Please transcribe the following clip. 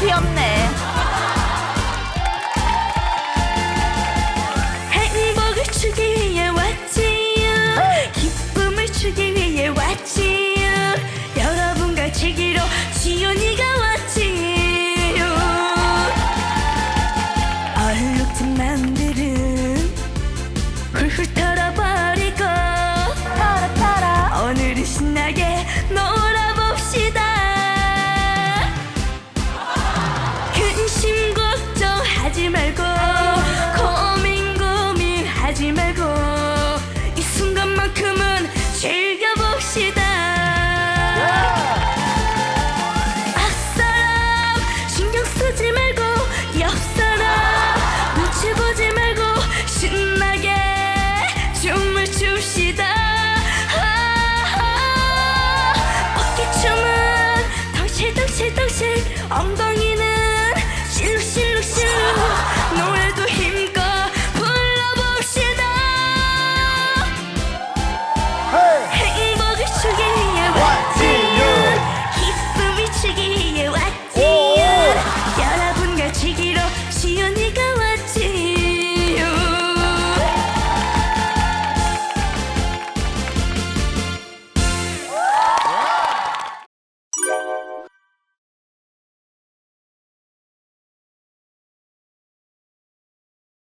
귀엽네. 행복을 주기 위해 왔지요. 기쁨을 주기 위해 왔지요. 여러분과 즐기러 지연이가 왔지요. 얼룩진 마음들을